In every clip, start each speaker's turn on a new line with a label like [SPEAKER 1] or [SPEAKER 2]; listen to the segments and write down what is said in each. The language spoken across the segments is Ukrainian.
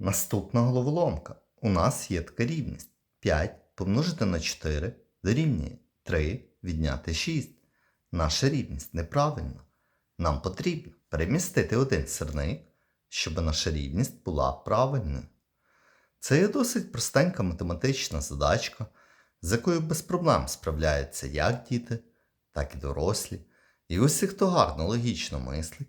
[SPEAKER 1] Наступна головоломка. У нас є така рівність. 5 помножити на 4 дорівнює 3 відняти 6. Наша рівність неправильна. Нам потрібно перемістити один сирник, щоб наша рівність була правильною. Це є досить простенька математична задачка, з якою без проблем справляються як діти, так і дорослі. І усі, хто гарно логічно мислить,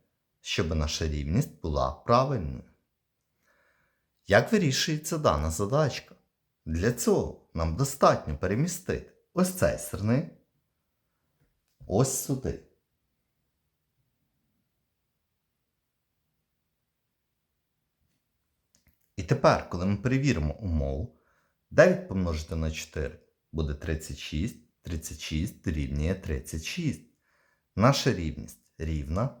[SPEAKER 1] щоб наша рівність була правильною. Як вирішується дана задачка? Для цього нам достатньо перемістити ось цей сирник ось сюди. І тепер, коли ми перевіримо умову, 9 помножити на 4 буде 36, 36 дорівнює 36. Наша рівність рівна,